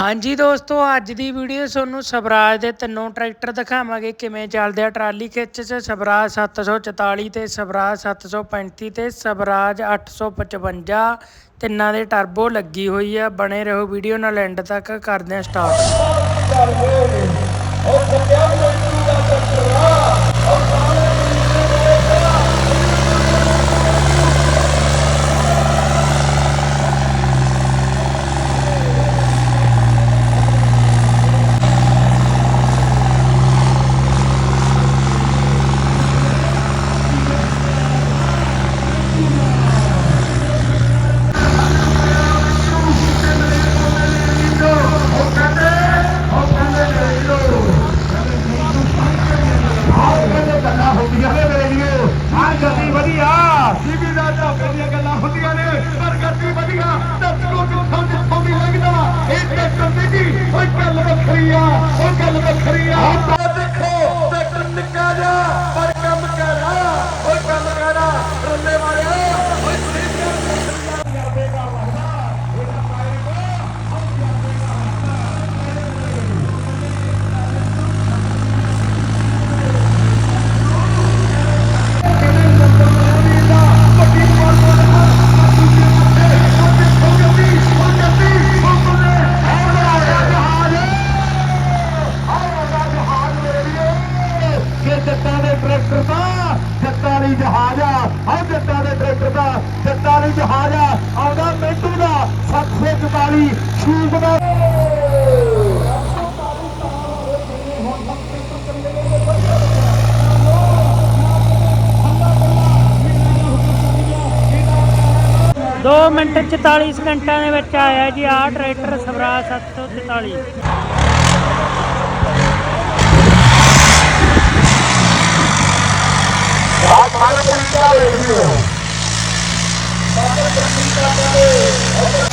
ਹਾਂਜੀ ਦੋਸਤੋ, ਅੱਜ ਦੀ ਵੀਡੀਓ ਤੁਹਾਨੂੰ ਸਵਰਾਜ ਦੇ ਤਿੰਨੋਂ ਟਰੈਕਟਰ ਦਿਖਾਵਾਂਗੇ। ਕਿਵੇਂ ਚੱਲਦੇ ਆ ਟਰਾਲੀ ਖਿੱਚ 'ਚ? ਸਵਰਾਜ 744 ਤੇ ਸਵਰਾਜ 735 ਤੇ ਸਵਰਾਜ 855 ਤਿੰਨਾਂ ਦੇ ਟਰਬੋ ਲੱਗੀ ਹੋਈ ਆ। ਬਣੇ ਰਹੋ ਵੀਡੀਓ ਨਾਲ ਐਂਡ ਤੱਕ। ਕਰਦੇ ਆ ਸਟਾਰਟ ਗੱਲਾਂ ਹੁੰਦੀਆਂ ਨੇ ਮੇਰੇ ਵੀਰੋ ਆਹ ਗੱਡੀ ਵਧੀਆ ਟੀਵੀ ਦਾ ਢਾਬੇ ਦੀਆਂ ਗੱਲਾਂ ਹੁੰਦੀਆਂ ਨੇ ਪਰ ਗੱਡੀ ਵਧੀਆ ਦਰਸ਼ਕੋ ਜਿੱਥੋਂ ਜਿੱਥੋਂ ਵੀ ਲੱਗਦਾ ਇਹ ਟਰੈਕਟਰ ਦੀ ਜੀ ਓਏ ਗੱਲ ਵੱਖਰੀ ਆ ਓਏ ਗੱਲ ਵੱਖਰੀ ਆ ਆਹ ਦੇਖੋ ਟਰੈਕਟਰ ਨਿੱਕਾ ਜਾ ਪਰ ਕੰਮ ਕਰਾ ਓਏ ਕੰਮ ਕਰਾ ਰੱਲੇ ਵਾਲਿਆ ਓਏ ਕਿ ਜੱਟਾਂ ਦੇ ਟਰੈਕਟਰ ਦਾ, ਜੱਟਾਂ ਵਾਲੀ ਜਹਾਜ਼ ਆ। ਆਹ ਜੱਟਾਂ ਦੇ ਟਰੈਕਟਰ ਦਾ, ਜੱਟਾਂ ਵਾਲੀ ਜਹਾਜ਼ ਆ। ਆਉਂਦਾ ਮਿੰਟੂ ਦਾ 744 ਸ਼ੂਟ ਦਾ। ਦੋ ਮਿੰਟ 44 ਸਕਿੰਟਾਂ ਦੇ ਵਿੱਚ ਆਇਆ ਜੀ, ਆਹ tractor Swaraj 744 otra vez, vivo. Vamos a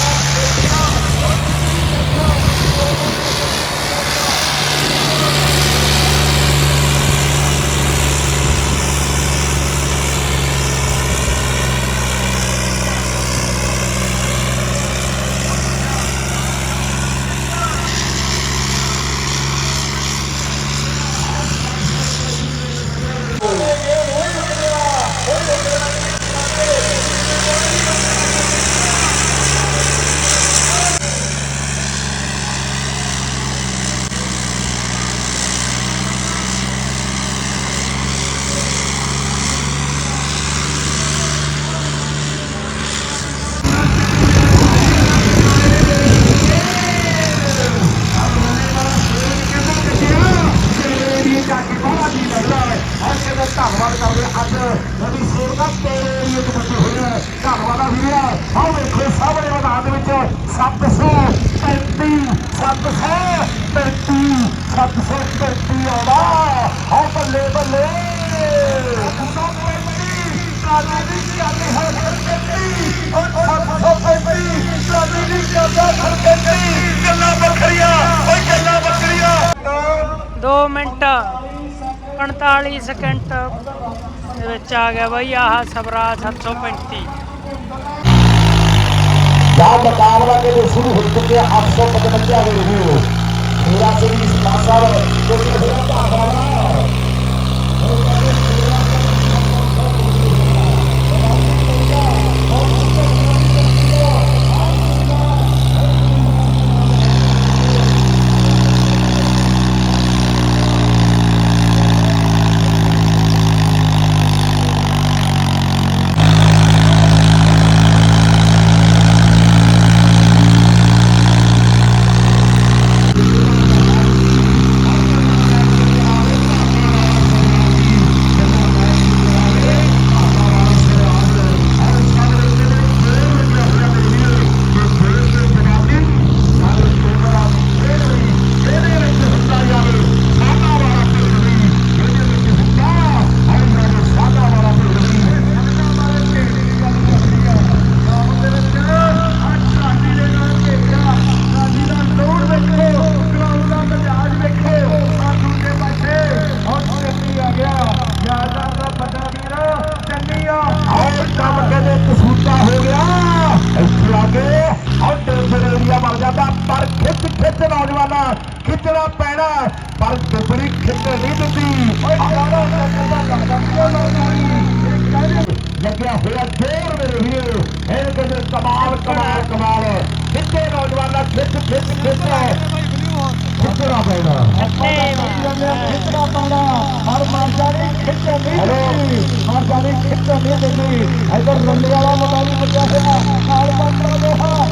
735 735 735 ਆਉਂਦਾ ਆ ਬੱਲੇ ਬੱਲੇ ਕਾਲੀ ਦੀ ਹੈ ਸਰਕਤੀ ਔਰ 735 ਕਾਲੀ ਦੀ ਚਾਲੀ ਸਰਕਤੀ ਗੱਲਾਂ ਬੱਕਰੀਆਂ ਓਏ ਗੱਲਾਂ ਬੱਕਰੀਆਂ 2 ਮਿੰਟ 45 ਸਕਿੰਟ ਦੇ ਵਿੱਚ ਆ ਗਿਆ ਬਈ ਆਹ ਸਵਰਾਜ 735 ਦਾ ਮੁਕਾਬਲਾ ਕੇ ਜੋ ਸ਼ੁਰੂ ਹੋ ਚੁੱਕਿਆ? 855 ਦੇ ਰਿਵਿਊ ਮੇਰਾ ਸਿੰਘ ਸਮਾਜ ਸਾਹਿਬ ਜੋ ਕਿ ਹੋਇਆ ਖਿੱਚਣਾ ਪੈਣਾ ਪਰ ਦੁਬੜੀ ਖਿੱਚ ਨਹੀਂ ਦਿੱਤੀ ਓਏ ਸਾਰਾ ਲੱਗਦਾ ਲੱਗਿਆ ਹੋਇਆ ਜੋਰ ਮੇਰੇ ਵੀਰੋ ਇਹ ਕਹਿੰਦੇ ਕਮਾਲ ਕਮਾਲ ਕਮਾਲ ਖਿੱਚੇ ਨੌਜਵਾਨਾਂ ਖਿੱਚ ਖਿੱਚ ਖਿੱਚ ਖਿੱਚਣਾ ਪੈਣਾ ਖਿੱਚਣਾ ਪੈਣਾ ਹਰ ਮਾਰਦਾ ਨਹੀਂ ਖਿੱਚ ਨਹੀਂ ਦਿੱਤੀ ਮਾਰਦਾ ਨਹੀਂ ਖਿੱਚ ਨਹੀਂ ਦਿੱਤੀ ਇਧਰ ਰੰਡੇ ਵਾਲਾ ਮੁੰਡਾ ਵੀ ਬੱਜਿਆ ਹੋਇਆ ਨਾਲ ਬੰਦਾ ਦੋਹਾ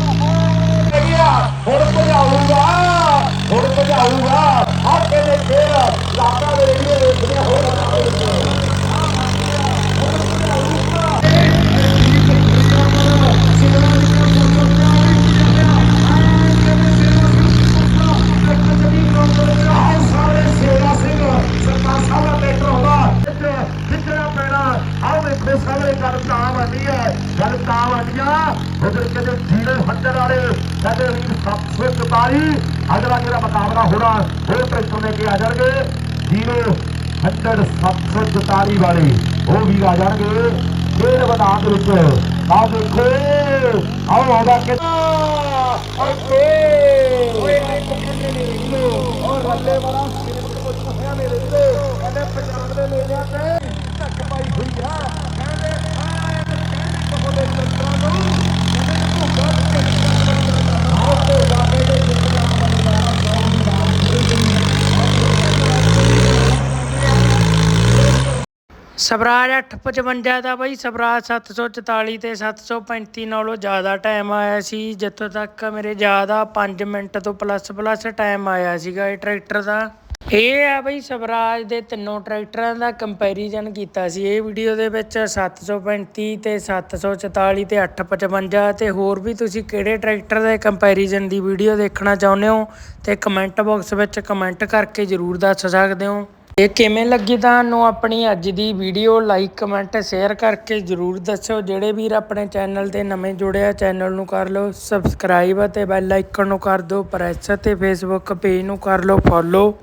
ਉਧਰ ਕਹਿੰਦੇ ਜੀਰੇ ਹੱਟਣ ਵਾਲੇ ਕਹਿੰਦੇ ਵੀ 744 ਅਗਲਾ ਜਿਹੜਾ ਮੁਕਾਬਲਾ ਹੋਣਾ ਉਹ ਟਰੈਕਟਰ ਲੈ ਕੇ ਆ ਜਾਣਗੇ। ਜੀਰੇ 100 744 ਵਾਲੇ, ਉਹ ਵੀ ਆ ਜਾਣਗੇ। ਖੇਡ ਮੈਦਾਨ ਦੇ ਵਿੱਚ ਆਹ ਦੇਖੋ ਆਹ ਆਉਂਦਾ ਕਿ ਓਕੇ। ਓਏ ਔਰ ਰੱਲੇ ਵਾਲਾ ਸਿਰ ਕੁਝ ਹੋਇਆ ਮੇਰੇ ਵੀਰੋ। ਕਹਿੰਦੇ ਪੰਜਾਬ ਦੇ ਮੇਲਿਆਂ ਤੇ ਧੱਕ ਪਾਈ ਹੋਈ ਆ ਕਹਿੰਦੇ ਆਏ ਤੇ ਕਹਿੰਦੇ ਕੋਲੇ ਲੱਤਾਂ ਨੂੰ ਕਹਿੰਦੇ ਭੁੱਖਾ ਆਪੇ ਜਾਣੇ ਦੇ ਜਿੰਨਾ ਸਵਰਾਜ 855 ਦਾ ਬਈ, ਸਵਰਾਜ 744 ਤੇ 735 ਨਾਲੋਂ ਜ਼ਿਆਦਾ ਟਾਈਮ ਆਇਆ ਸੀ। ਜਿੱਥੋਂ ਤੱਕ ਮੇਰੇ ਜ਼ਿਆਦਾ 5 ਮਿੰਟ ਤੋਂ ਪਲੱਸ ਪਲੱਸ ਟਾਈਮ ਆਇਆ ਸੀਗਾ ਇਹ ਟਰੈਕਟਰ ਦਾ। ਇਹ ਆ ਬਈ, ਸਵਰਾਜ ਦੇ ਤਿੰਨੋਂ ਟਰੈਕਟਰਾਂ ਦਾ ਕੰਪੈਰੀਜ਼ਨ ਕੀਤਾ ਸੀ। ਇਹ ਵੀਡੀਓ ਦੇ ਵਿੱਚ 735 ਤੇ 744 ਤੇ 855 ਤੇ ਹੋਰ ਵੀ ਤੁਸੀਂ ਕਿਹੜੇ ਟਰੈਕਟਰ ਦੇ ਕੰਪੈਰੀਜ਼ਨ ਦੀ ਵੀਡੀਓ ਦੇਖਣਾ ਚਾਹੁੰਦੇ ਹੋ ਤੇ ਕਮੈਂਟ ਬਾਕਸ ਵਿੱਚ ਕਮੈਂਟ ਕਰਕੇ ਜਰੂਰ ਦੱਸ ਸਕਦੇ ਹੋ। ਇਹ ਕਿਵੇਂ ਲੱਗੀ ਤੁਹਾਨੂੰ ਆਪਣੀ ਅੱਜ ਦੀ ਵੀਡੀਓ? ਲਾਈਕ ਕਮੈਂਟ ਸ਼ੇਅਰ ਕਰਕੇ ਜਰੂਰ ਦੱਸਿਓ। ਜਿਹੜੇ ਵੀਰ ਆਪਣੇ ਚੈਨਲ ਤੇ ਨਵੇਂ ਜੁੜਿਆ ਚੈਨਲ ਨੂੰ ਕਰ ਲਓ ਸਬਸਕ੍ਰਾਈਬ ਅਤੇ ਬੈਲ ਆਈਕਨ ਨੂੰ ਕਰ ਦਿਓ ਪ੍ਰੈਸ ਤੇ ਫੇਸਬੁੱਕ ਪੇਜ ਨੂੰ ਕਰ ਲਓ ਫੋਲੋ